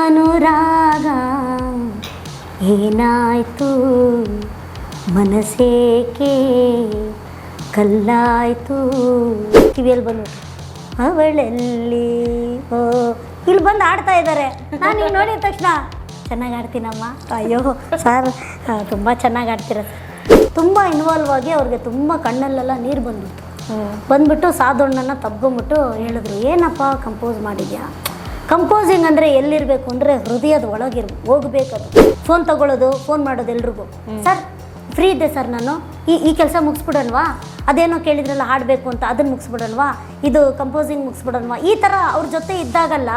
ಅನುರಾಗ ಏನಾಯ್ತು? ಮನಸ್ಸೇಕೆ? ಕಲ್ಲಾಯ್ತು? ಕಿವಿಯಲ್ಲಿ ಬಂದು ಅವಳಲ್ಲಿ? ಓ ಇಲ್ಲಿ ಬಂದು ಆಡ್ತಾ ಇದ್ದಾರೆ. ನಾನು ಈಗ ನೋಡಿದ ತಕ್ಷಣ. ಚೆನ್ನಾಗಿ ಆಡ್ತೀನಮ್ಮ. ಅಯ್ಯೋ ಸರ್ ತುಂಬ ಚೆನ್ನಾಗಿ ಆಡ್ತೀರ ತುಂಬ ಇನ್ವಾಲ್ವ್ ಆಗಿ ಅವ್ರಿಗೆ ತುಂಬ ಕಣ್ಣಲ್ಲೆಲ್ಲ ನೀರು ಬಂದ್ಬಿಟ್ಟು ಬಂದ್ಬಿಟ್ಟು ಸಾಧುಣ್ಣನ ತಬ್ಕೊಂಬಿಟ್ಟು ಹೇಳಿದ್ರು ಏನಪ್ಪ ಕಂಪೋಸ್ ಮಾಡಿದ್ಯಾ? ಕಂಪೋಸಿಂಗ್ ಅಂದರೆ ಎಲ್ಲಿರಬೇಕು ಅಂದರೆ ಹೃದಯದ ಒಳಗಿರ್, ಹೋಗ್ಬೇಕದು. ಫೋನ್ ತಗೊಳ್ಳೋದು ಫೋನ್ ಮಾಡೋದು ಎಲ್ರಿಗೂ. ಸರ್ ಫ್ರೀ ಇದ್ದೆ ಸರ್ ನಾನು. ಈ ಈ ಕೆಲಸ ಮುಗಿಸ್ಬಿಡೋಣವಾ? ಅದೇನೋ ಕೇಳಿದ್ರಲ್ಲ ಹಾಡಬೇಕು ಅಂತ ಅದನ್ನು ಮುಗಿಸ್ಬಿಡೋಣವಾ? ಇದು ಕಂಪೋಸಿಂಗ್ ಮುಗಿಸ್ಬಿಡೋಣವಾ? ಈ ಥರ ಅವ್ರ ಜೊತೆ ಇದ್ದಾಗಲ್ಲ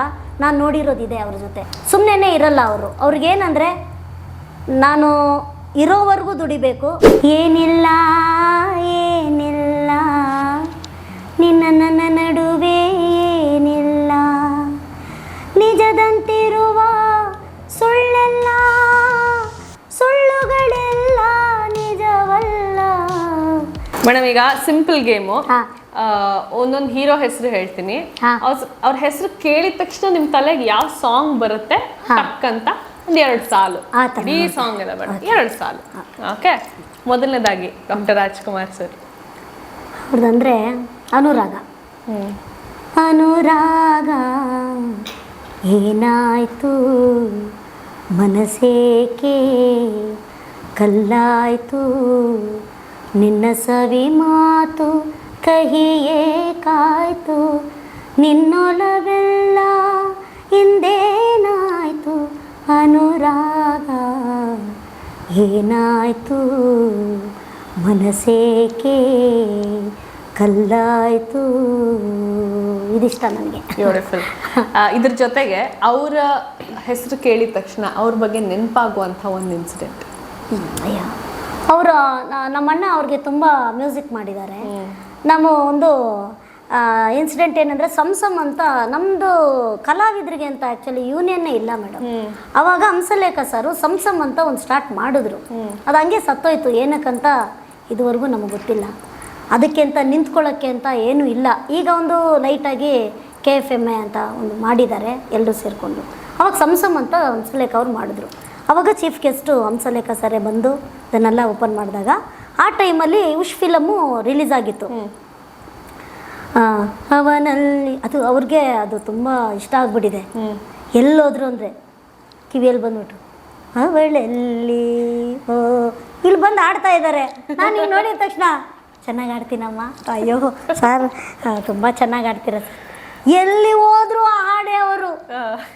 ನಾನು ನೋಡಿರೋದಿದೆ ಅವ್ರ ಜೊತೆ. ಸುಮ್ಮನೆ ಇರಲ್ಲ ಅವರು. ಅವ್ರಿಗೇನಂದರೆ, ನಾನು ಇರೋವರೆಗೂ ದುಡಿಬೇಕು. ಏನಿಲ್ಲ ಏನಿಲ್ಲ. ನಿನ್ನ ನನ್ನ ನಡುವೆ ಮೇಡಮ್ ಈಗ ಸಿಂಪಲ್ ಗೇಮು ಹಾ. ಒಂದೊಂದು ಹೀರೋ ಹೆಸರು ಹೇಳ್ತೀನಿ. ಹಾ. ಅವ್ರ ಹೆಸರು ಕೇಳಿದ ತಕ್ಷಣ ನಿಮ್ ತಲೆಗೆ ಯಾವ ಸಾಂಗ್ ಬರುತ್ತೆ? ಟಕ್ಕಂತ ಒಂದ್ ಎರಡು ಸಾಲು. ಆ ಇಡೀ ಸಾಂಗ್ ಎಲ್ಲ ಬೇಡ ಎರಡು ಸಾಲು. ಓಕೆ ಮೊದಲನೇದಾಗಿ ಡಾಕ್ಟರ್ ರಾಜ್ಕುಮಾರ್ ಸರ್ ಅವ್ರದಂದ್ರೆ ಅನುರಾಗ. ಹ್ಮ್. ಅನುರಾಗ ಏನಾಯ್ತು? ಮನಸೇಕೆ ಕಲ್ಲಾಯ್ತು? ನಿನ್ನ ಸವಿ ಮಾತು ಕಹಿಯೇ ಕಾಯ್ತು. ನಿನ್ನೊಲವೆಲ್ಲ ಹಿಂದೇನಾಯ್ತು ಅನುರಾಗ ಏನಾಯ್ತು? ಮನಸೇಕೆ ಕಲ್ಲಾಯ್ತು? ಇದಿಷ್ಟ ನನಗೆ. ಬ್ಯೂಟಿಫುಲ್ ಇದ್ರ ಜೊತೆಗೆ ಅವರ ಹೆಸರು ಕೇಳಿದ ತಕ್ಷಣ ಅವ್ರ ಬಗ್ಗೆ ನೆನಪಾಗುವಂಥ ಒಂದು ಇನ್ಸಿಡೆಂಟ್ ಅಯ್ಯ. ಅವರ ನಮ್ಮಣ್ಣ ಅವ್ರಿಗೆ ತುಂಬ ಮ್ಯೂಸಿಕ್ ಮಾಡಿದ್ದಾರೆ. ನಮ್ಮ ಒಂದು ಇನ್ಸಿಡೆಂಟ್ ಏನಂದರೆ ಸಂಸಮ್ ಅಂತ ನಮ್ಮದು ಕಲಾವಿದರಿಗೆ ಅಂತ ಆ್ಯಕ್ಚುಲಿ ಯೂನಿಯನ್ನೇ ಇಲ್ಲ ಮೇಡಮ್ ಅವಾಗ ಹಂಸಲೇಖ ಸರ್ ಸಂಸಮ್ ಅಂತ ಒಂದು ಸ್ಟಾರ್ಟ್ ಮಾಡಿದ್ರು. ಅದು ಹಂಗೆ ಸತ್ತೋಯ್ತು. ಏನಕ್ಕಂತ ಇದುವರೆಗೂ ನಮಗೆ ಗೊತ್ತಿಲ್ಲ. ಅದಕ್ಕೆ ಅಂತ ನಿಂತ್ಕೊಳ್ಳೋಕ್ಕೆ ಅಂತ ಏನೂ ಇಲ್ಲ. ಈಗ ಒಂದು ಲೈಟಾಗಿ ಕೆ ಎಫ್ ಎಂ ಎ ಅಂತ ಒಂದು ಮಾಡಿದ್ದಾರೆ. ಎಲ್ಲರೂ ಸೇರಿಕೊಂಡು. ಅವಾಗ ಸಂಸಮ್ ಅಂತ ಹಂಸಲೇಖ ಅವ್ರು ಮಾಡಿದ್ರು. ಅವಾಗ ಚೀಫ್ ಗೆಸ್ಟು ಹಂಸಲೇಖ ಸರೇ ಬಂದು ಅದನ್ನೆಲ್ಲ ಓಪನ್ ಮಾಡಿದಾಗ ಆ ಟೈಮಲ್ಲಿ ಉಷ್ ಫಿಲಮು ರಿಲೀಸ್ ಆಗಿತ್ತು. ಅವನಲ್ಲಿ ಅದು ಅವ್ರಿಗೆ ಅದು ತುಂಬ ಇಷ್ಟ ಆಗ್ಬಿಟ್ಟಿದೆ. ಎಲ್ಲೋದ್ರು ಅಂದರೆ ಕಿವಿಯಲ್ಲಿ ಬಂದ್ಬಿಟ್ಟು ಎಲ್ಲಿ ಓ ಇಲ್ಲಿ ಬಂದು ಆಡ್ತಾ ಇದ್ದಾರೆ. ನಾನು ಈಗ ನೋಡಿದ ತಕ್ಷಣ ಚೆನ್ನಾಗಿ ಆಡ್ತೀನಮ್ಮ. ಅಯ್ಯೋ ಸರ್ ತುಂಬ ಚೆನ್ನಾಗಿ ಆಡ್ತೀರ ಸರ್. ಎಲ್ಲಿ ಹೋದ್ರು ಆ ಹಾಡೇ ಅವರು.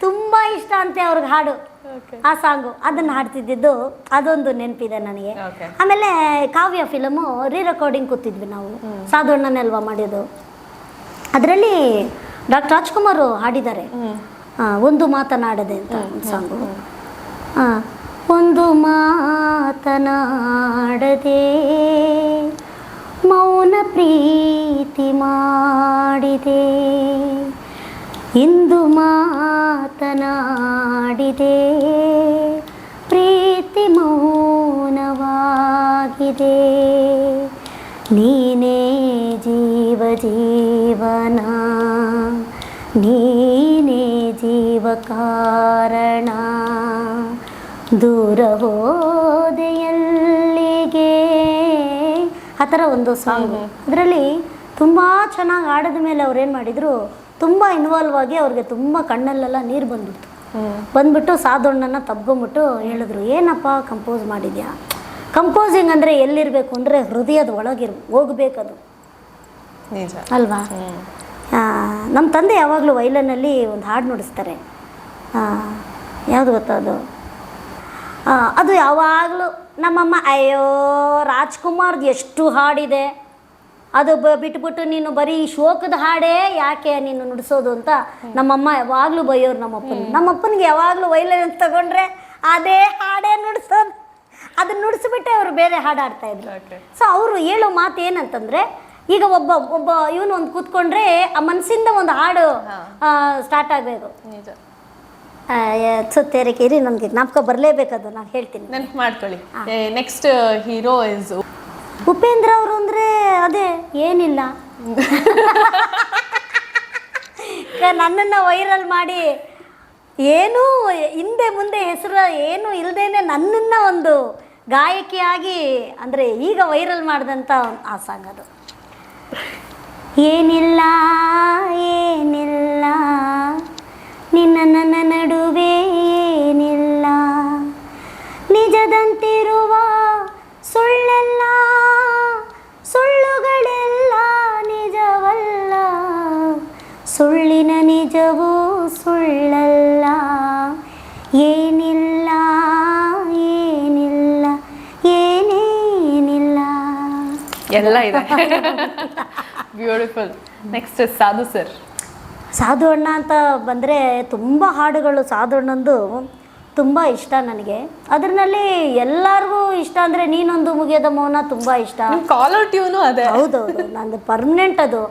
ತುಂಬ ಇಷ್ಟ ಅಂತೆ ಅವ್ರಿಗೆ ಹಾಡು. ಆ ಸಾಂಗು ಅದನ್ನು ಹಾಡ್ತಿದ್ದಿದ್ದು ಅದೊಂದು ನೆನಪಿದೆ ನನಗೆ. ಆಮೇಲೆ ಕಾವ್ಯ ಫಿಲಮು ರೀ ರೆಕಾರ್ಡಿಂಗ್ ಕೂತಿದ್ವಿ ನಾವು. ಸಾಧುಣ್ಣನೆಲ್ವಾ ಮಾಡಿದ್ದು? ಅದರಲ್ಲಿ ಡಾಕ್ಟರ್ ರಾಜ್ಕುಮಾರ್ ಹಾಡಿದ್ದಾರೆ. ಒಂದು ಮಾತನಾಡದೆ ಅಂತ ಒಂದು ಸಾಂಗು. ಒಂದು ಮಾತನಾಡದೆ ಮೌನ ಪ್ರೀತಿ ಮಾಡಿದೆ. ಇಂದು ಮಾತನಾಡಿದೆ. ಪ್ರೀತಿ ಮೌನವಾಗಿದೆ. ನೀನೇ ಜೀವ ಜೀವನ. ನೀನೇ ಜೀವ ಕಾರಣ. ದೂರ ಹೋದೆಯಲ್ಲಿಗೆ ಆ ಥರ ಒಂದು ಸಾಂಗ್ ಅದರಲ್ಲಿ ತುಂಬ ಚೆನ್ನಾಗಿ ಆಡಿದ ಮೇಲೆ ಅವ್ರು ಏನು ಮಾಡಿದರು? ತುಂಬ ಇನ್ವಾಲ್ವ್ ಆಗಿ ಅವ್ರಿಗೆ ತುಂಬ ಕಣ್ಣಲ್ಲೆಲ್ಲ ನೀರು ಬಂದ್ಬಿಡ್ತು. ಬಂದ್ಬಿಟ್ಟು ಸಾಧುಣ್ಣನ ತಬ್ಕೊಂಬಿಟ್ಟು ಹೇಳಿದ್ರು ಏನಪ್ಪ ಕಂಪೋಸ್ ಮಾಡಿದ್ಯಾ? ಕಂಪೋಸಿಂಗ್ ಅಂದರೆ ಎಲ್ಲಿರಬೇಕು ಅಂದರೆ ಹೃದಯದ ಒಳಗಿರ್ ಹೋಗ್ಬೇಕದು. ಅಲ್ವಾ? ನಮ್ಮ ತಂದೆ ಯಾವಾಗಲೂ ವೈಲನಲ್ಲಿ ಒಂದು ಹಾಡು ನುಡಿಸ್ತಾರೆ. ಯಾವುದು ಗೊತ್ತಾ ಅದು? ಆ, ಅದು ಯಾವಾಗಲೂ ನಮ್ಮಮ್ಮ ಅಯ್ಯೋ ರಾಜ್ಕುಮಾರ್ದು ಎಷ್ಟು ಹಾಡಿದೆ. ಅದು ಬ ಬಿಟ್ಬಿಟ್ಟು ನೀನು ಬರೀ ಶೋಕದ ಹಾಡೇ ಯಾಕೆ ನೀನು ನುಡಿಸೋದು ಅಂತ ನಮ್ಮಮ್ಮ ಯಾವಾಗಲೂ ಬೈಯೋರು ನಮ್ಮಪ್ಪನ. ನಮ್ಮಪ್ಪನಿಗೆ ಯಾವಾಗಲೂ ವೈಲೆನ್ಸ್ ತಗೊಂಡ್ರೆ ಅದೇ ಹಾಡೇ ನುಡಿಸೋದು. ಅದನ್ನ ನುಡಿಸ್ಬಿಟ್ಟೆ ಅವರು ಬೇರೆ ಹಾಡು ಆಡ್ತಾ ಇದ್ರು. ಸೊ ಅವರು ಹೇಳೋ ಮಾತು ಏನಂತಂದ್ರೆ ಈಗ ಒಬ್ಬ ಒಬ್ಬ ಇವನು ಒಂದು ಕೂತ್ಕೊಂಡ್ರೆ ಆ ಮನಸ್ಸಿಂದ ಒಂದು ಹಾಡು ಸ್ಟಾರ್ಟ್ ಆಗಬೇಕು. ಇರಿ ನನಗೆ ಜ್ಞಾಪಕ ಬರಲೇಬೇಕದು ನಾನು ಹೇಳ್ತೀನಿ. ನೆನಪು ಮಾಡ್ಕೊಳ್ಳಿ. ನೆಕ್ಸ್ಟ್ ಹೀರೋ ಇಸ್ ಉಪೇಂದ್ರ ಅವರು ಅಂದರೆ ಅದೇ, ಏನಿಲ್ಲ. ನನ್ನನ್ನು ವೈರಲ್ ಮಾಡಿ, ಏನೂ ಹಿಂದೆ ಮುಂದೆ ಹೆಸರು, ಏನು ಇಲ್ಲದೇನೆ ನನ್ನನ್ನು ಒಂದು ಗಾಯಕಿಯಾಗಿ, ಅಂದರೆ ಈಗ ವೈರಲ್ ಮಾಡಿದಂಥ ಆ ಸಾಂಗ್ ಅದು. ಏನಿಲ್ಲ ಏನಿಲ್ಲ, ನಿನ್ನ ನನ್ನ ನಡುವೆ ಸುಳ್ಳಿನ ನಿಜವೂ ಸುಳ್ಳಲ್ಲ. ಏನಿಲ್ಲ ಏನಿಲ್ಲ ಏನೇನಿಲ್ಲ. ಎಲ್ಲ ಇದೆ. Beautiful next Sadhu sir. Sadhu ಅಣ್ಣ ಅಂತ ಬಂದರೆ ತುಂಬ ಹಾಡುಗಳು ಸಾಧು ಅಣ್ಣಂದು ತುಂಬ ಇಷ್ಟ ನನಗೆ. ಅದರಲ್ಲಿ ಎಲ್ಲರಿಗೂ ಇಷ್ಟ ಅಂದರೆ ನೀನೊಂದು ಮುಗಿಯೋದ ಮೌನ ತುಂಬ ಇಷ್ಟ. ಕಾಲರ್ ಟ್ಯೂನು ಅದೇ. ಹೌದೌದು ನಂದು ಪರ್ಮನೆಂಟ್ ಅದು.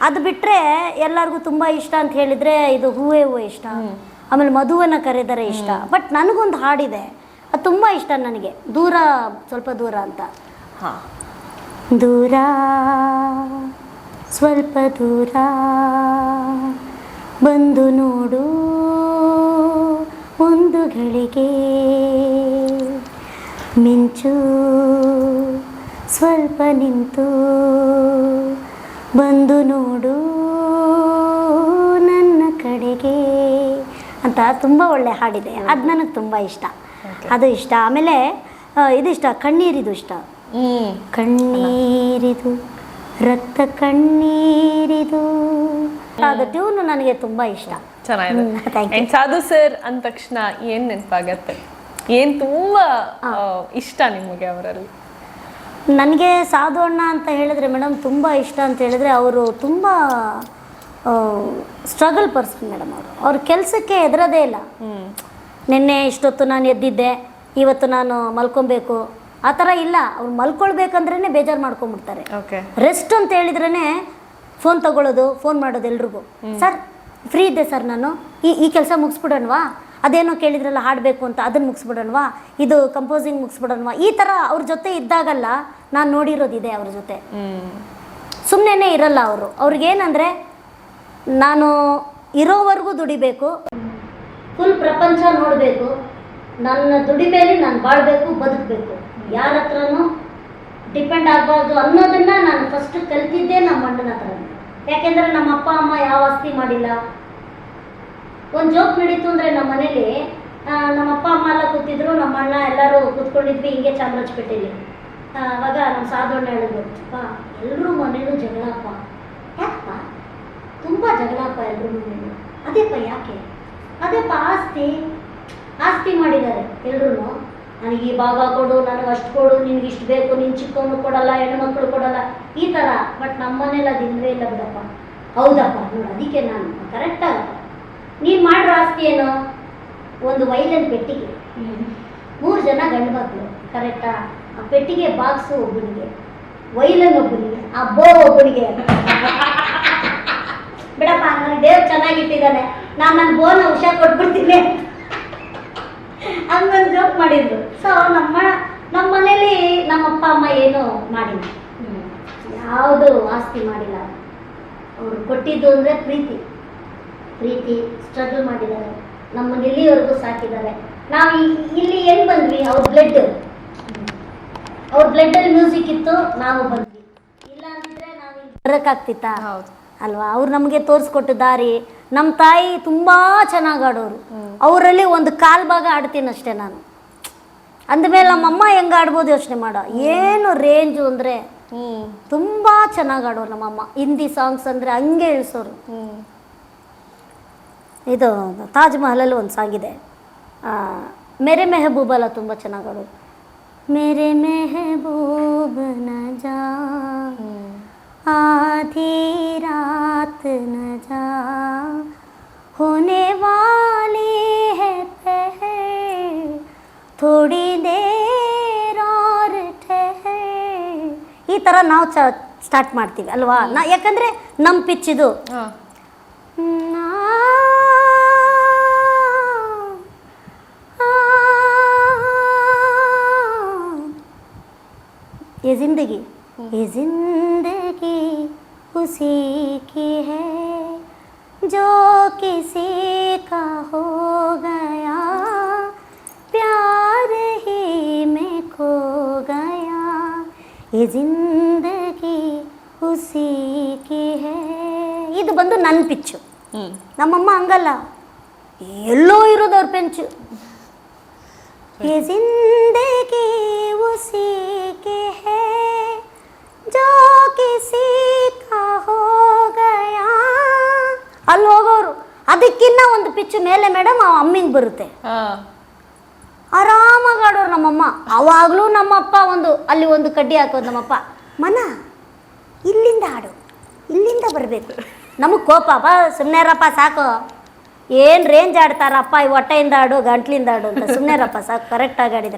ಅದು ಬಿಟ್ಟರೆ ಎಲ್ಲರಿಗೂ ತುಂಬ ಇಷ್ಟ ಅಂತ ಹೇಳಿದರೆ ಇದು ಹೂವೇ ಹೂವು ಇಷ್ಟ. ಆಮೇಲೆ ಮಧುವನ್ನ ಕರೆದರೆ ಇಷ್ಟ. ಬಟ್ ನನಗೊಂದು ಹಾಡಿದೆ. ಅದು ತುಂಬ ಇಷ್ಟ ನನಗೆ. ದೂರ ಸ್ವಲ್ಪ ದೂರ ಅಂತ. ಹಾ. ದೂರ ಸ್ವಲ್ಪ ದೂರ. ಬಂದು ನೋಡು ಒಂದು ಗಳಿಗೆ ಮಿಂಚು ಸ್ವಲ್ಪ ನಿಂತು. ಬಂದು ನೋಡು ನನ್ನ ಕಡೆಗೆ ಅಂತ ತುಂಬ ಒಳ್ಳೆ ಹಾಡಿದೆ ಅದು ನನಗೆ ತುಂಬ ಇಷ್ಟ. ಅದು ಇಷ್ಟ. ಆಮೇಲೆ ಇದಿಷ್ಟ ಇದು ಇಷ್ಟ. ಕಣ್ಣೀರಿದು ಇಷ್ಟ ಕಣ್ಣೀರಿದು. ರಕ್ತ ಕಣ್ಣೀರಿದು ಅದು ಟ್ಯೂನು ನನಗೆ ತುಂಬ ಇಷ್ಟ. ಚೆನ್ನಾಗಿದೆ. ಸಾಧು ಸರ್ ಅಂದ ತಕ್ಷಣ ಏನು ನೆನಪಾಗತ್ತೆ? ಏನು ತುಂಬ ಇಷ್ಟ ನಿಮಗೆ ಅವರಲ್ಲಿ? ನನಗೆ ಸಾಧು ಅಣ್ಣ ಅಂತ ಹೇಳಿದ್ರೆ ಮೇಡಮ್ ತುಂಬ ಇಷ್ಟ ಅಂತ ಹೇಳಿದ್ರೆ ಅವರು ತುಂಬ ಸ್ಟ್ರಗಲ್ ಪರ್ಸನ್ ಮೇಡಮ್ ಅವರು. ಅವ್ರ ಕೆಲಸಕ್ಕೆ ಹೆದರೋದೇ ಇಲ್ಲ. ನಿನ್ನೆ ಇಷ್ಟೊತ್ತು ನಾನು ಎದ್ದಿದ್ದೆ ಇವತ್ತು ನಾನು ಮಲ್ಕೊಬೇಕು. ಆ ಥರ ಇಲ್ಲ. ಅವ್ರು ಮಲ್ಕೊಳ್ಬೇಕಂದ್ರೇ ಬೇಜಾರು ಮಾಡ್ಕೊಂಡ್ಬಿಡ್ತಾರೆ ರೆಸ್ಟ್ ಅಂತ ಹೇಳಿದ್ರೇ ಫೋನ್ ತಗೊಳ್ಳೋದು ಫೋನ್ ಮಾಡೋದು ಎಲ್ರಿಗೂ. ಸರ್ ಫ್ರೀ ಇದ್ದೆ ಸರ್ ನಾನು. ಈ ಈ ಕೆಲಸ ಮುಗಿಸ್ಬಿಡೋಣವಾ? ಅದೇನೋ ಕೇಳಿದ್ರಲ್ಲ ಹಾಡಬೇಕು ಅಂತ ಅದನ್ನು ಮುಗಿಸ್ಬಿಡೋಣವಾ? ಇದು ಕಂಪೋಸಿಂಗ್ ಮುಗಿಸ್ಬಿಡೋಣವಾ? ಈ ಥರ ಅವ್ರ ಜೊತೆ ಇದ್ದಾಗಲ್ಲ ನಾನು ನೋಡಿರೋದಿದೆ ಅವ್ರ ಜೊತೆ. ಸುಮ್ಮನೆ ಇರಲ್ಲ ಅವರು. ಅವ್ರಿಗೇನಂದರೆ ನಾನು ಇರೋವರೆಗೂ ದುಡಿಬೇಕು ಫುಲ್ ಪ್ರಪಂಚ ನೋಡಬೇಕು, ನನ್ನ ದುಡಿಮೇಲೆ ನಾನು ಬಾಳಬೇಕು, ಬದುಕಬೇಕು. ಯಾರ ಹತ್ರನೂ ಡಿಪೆಂಡ್ ಆಗಬಾರ್ದು ಅನ್ನೋದನ್ನ ನಾನು ಫಸ್ಟ್ ಕಲ್ತಿದ್ದೆ ನಮ್ಮ ಅಣ್ಣನ ಹತ್ರ ಯಾಕೆಂದರೆ ನಮ್ಮ ಅಪ್ಪ ಅಮ್ಮ ಯಾವ ಆಸ್ತಿ ಮಾಡಿಲ್ಲ. ಒಂದು ಜೋಕ್ ನಡೀತು ಅಂದರೆ ನಮ್ಮ ಮನೇಲಿ ನಮ್ಮ ಅಪ್ಪ, ಅಮ್ಮ ಎಲ್ಲ ಕೂತಿದ್ರು, ನಮ್ಮ ಅಣ್ಣ ಎಲ್ಲರೂ ಕೂತ್ಕೊಂಡಿದ್ವಿ, ಹಿಂಗೆ ಚಾಮರಾಜಪೇಟೆಯಲ್ಲಿ ಅವಾಗ ನಮ್ಮ ಸಾಧುವಣ್ಣ ಹೇಳಿದ್ರು, ಅಪ್ಪ ಎಲ್ಲರೂ ಮನೇಲೂ ಜಗಳಪ್ಪ ಯಾಕಪ್ಪ? ತುಂಬ ಜಗಳಪ್ಪ ಎಲ್ಲರೂ ಮನೇಲಿ. ಅದೇಪ್ಪ ಯಾಕೆ? ಅದೇಪ್ಪ, ಆಸ್ತಿ. ಆಸ್ತಿ ಮಾಡಿದ್ದಾರೆ ಎಲ್ಲರೂ ನನಗೆ ಈ ಭಾಗ ಕೊಡು, ನನಗೆ ಅಷ್ಟು ಕೊಡು, ನಿನ್ಗೆ ಇಷ್ಟು ಬೇಕು ನಿನ್ನ ಚಿಕ್ಕವನು ಕೊಡಲ್ಲ, ಹೆಣ್ಮಕ್ಳು ಕೊಡಲ್ಲ. ಈ ಥರ, ಬಟ್ ನಮ್ಮ ಮನೇಲಿ ಅದು ಇಲ್ಲ ಬಿಡಪ್ಪ. ಹೌದಪ್ಪ, ನೋಡು, ಅದಕ್ಕೆ ನಾನು ಕರೆಕ್ಟಾಗಪ್ಪ ನೀನು ಮಾಡಿರೋ ಆಸ್ತಿ ಏನು ಒಂದು ವೈಲನ್ ಪೆಟ್ಟಿಗೆ. ಮೂರು ಜನ ಗಂಡು ಮಕ್ಕಳು ಕರೆಕ್ಟಾ ಆ? ಪೆಟ್ಟಿಗೆ ಬಾಕ್ಸು ಒಬ್ಬನಿಗೆ ವೈಲನ್ ಒಬ್ಬನಿಗೆ ಆ ಬೋ ಒಬ್ಬನಿಗೆ. ಬಿಡಪ್ಪ ನನ್ನ ದೇವ್ರು ಚೆನ್ನಾಗಿಟ್ಟಿದ್ದಾನೆ. ನಾನು ನನ್ನ ಬೋನ ಹುಷಾರ್ ಕೊಟ್ಬಿಡ್ತೀನಿ. ಹಂಗೊಂದು ಜೋಕ್ ಮಾಡಿದ್ರು. ಸೊ ನಮ್ಮ ನಮ್ಮ ಮನೇಲಿ ನಮ್ಮ ಅಪ್ಪ ಅಮ್ಮ ಏನು ಮಾಡಿಲ್ಲ. ಯಾವುದು ಆಸ್ತಿ ಮಾಡಿಲ್ಲ. ಅವರು ಕೊಟ್ಟಿದ್ದು ಅಂದರೆ ಪ್ರೀತಿ. ಪ್ರೀತಿ ಸ್ಟ್ರಗಲ್ ಮಾಡಿದ್ದಾರೆ. ನಮ್ಮನ್ನು ಇಲ್ಲಿವರೆಗೂ ಸಾಕಿದ್ದಾರೆ. ನಾವು ಇಲ್ಲಿ ಎಲ್ಲಿ ಬಂದ್ವಿ? ಅವ್ರ ಬ್ಲಡ್ ಅವ್ರ ಬ್ಲಡ್ಡಲ್ಲಿ ಮ್ಯೂಸಿಕ್ ಇತ್ತು ನಾವು ಬಂದ್ವಿ. ಇಲ್ಲ ಅಂತಿದ್ರೆ ನಾವು ಬರೋಕ್ಕಾಗ್ತಿತ್ತಾ? ಹೌದು. ಅಲ್ವಾ? ಅವ್ರು ನಮಗೆ ತೋರಿಸ್ಕೊಟ್ಟ ದಾರಿ. ನಮ್ಮ ತಾಯಿ ತುಂಬಾ ಚೆನ್ನಾಗಿ ಆಡೋರು. ಅವರಲ್ಲಿ ಒಂದು ಕಾಲ್ ಭಾಗ ಆಡ್ತೀನಿ ಅಷ್ಟೇ ನಾನು. ಅಂದಮೇಲೆ ನಮ್ಮಮ್ಮ ಹೆಂಗೆ ಆಡ್ಬೋದು ಯೋಚನೆ ಮಾಡೋ. ಏನು ರೇಂಜು ಅಂದ್ರೆ ತುಂಬಾ ಚೆನ್ನಾಗಿ ಆಡೋರು ನಮ್ಮಮ್ಮ ಹಿಂದಿ ಸಾಂಗ್ಸ್ ಅಂದ್ರೆ ಹಂಗೆ ಇಳಿಸೋರು. ಇದು ತಾಜ್ ಮಹಲಲ್ಲಿ ಒಂದು ಸಾಂಗಿದೆ ಮೇರೆ ಮೆಹಬೂಬಲ್ಲ ತುಂಬ ಚೆನ್ನಾಗಿ ಮೇರೆ ಮೆಹಬೂಬನ ನಜಾತ್ ಆಧಿ ಜಾ ವಾಲಿ ಥೋಡಿ ಈ ಥರ ನಾವು ಚ ಸ್ಟಾರ್ಟ್ ಮಾಡ್ತೀವಿ ಅಲ್ವಾ? ನಾ ಯಾಕಂದರೆ ನಮ್ಮ ಪಿಚ್ಚಿದು ಹ್ಞೂ ये ज़िंदगी ये ज़िंदगी उसी की है जो किसी का हो गया प्यार ही में खो गया ये ज़िंदगी उसी की है। इत तो बंद नन पिचु नम हलो पेचु ये ज़िंदगी उसी की है ಜೋ ಹೋಗಯಾ ಅಲ್ಲಿ ಹೋಗೋರು. ಅದಕ್ಕಿನ್ನ ಒಂದು ಪಿಚ್ಚು ಮೇಲೆ ಮೇಡಮ್ ಅವ ಅಮ್ಮಿಂಗ್ ಬರುತ್ತೆ. ಆರಾಮಾಗಿ ಆಡೋರು ನಮ್ಮಮ್ಮ. ಅವಾಗಲೂ ನಮ್ಮಪ್ಪ ಒಂದು ಅಲ್ಲಿ ಒಂದು ಕಡ್ಡಿ ಹಾಕೋದು ನಮ್ಮಪ್ಪ. ಮನ ಇಲ್ಲಿಂದ ಆಡು. ಇಲ್ಲಿಂದ ಬರಬೇಕು. ನಮಗೆ ಕೋಪ ಸುಮ್ಮನೆರಪ್ಪ ಸಾಕು. ಏನ್ ರೇಂಜ್ ಆಡ್ತಾರಪ್ಪ ಈ ಹೊಟ್ಟೆಯಿಂದ ಆಡು ಗಂಟ್ಲಿಂದ ಆಡು ಅಂತ. ಸುಮ್ಮನೆರಪ್ಪ ಸಾಕು. ಕರೆಕ್ಟಾಗಿ ಆಡಿದರೆ.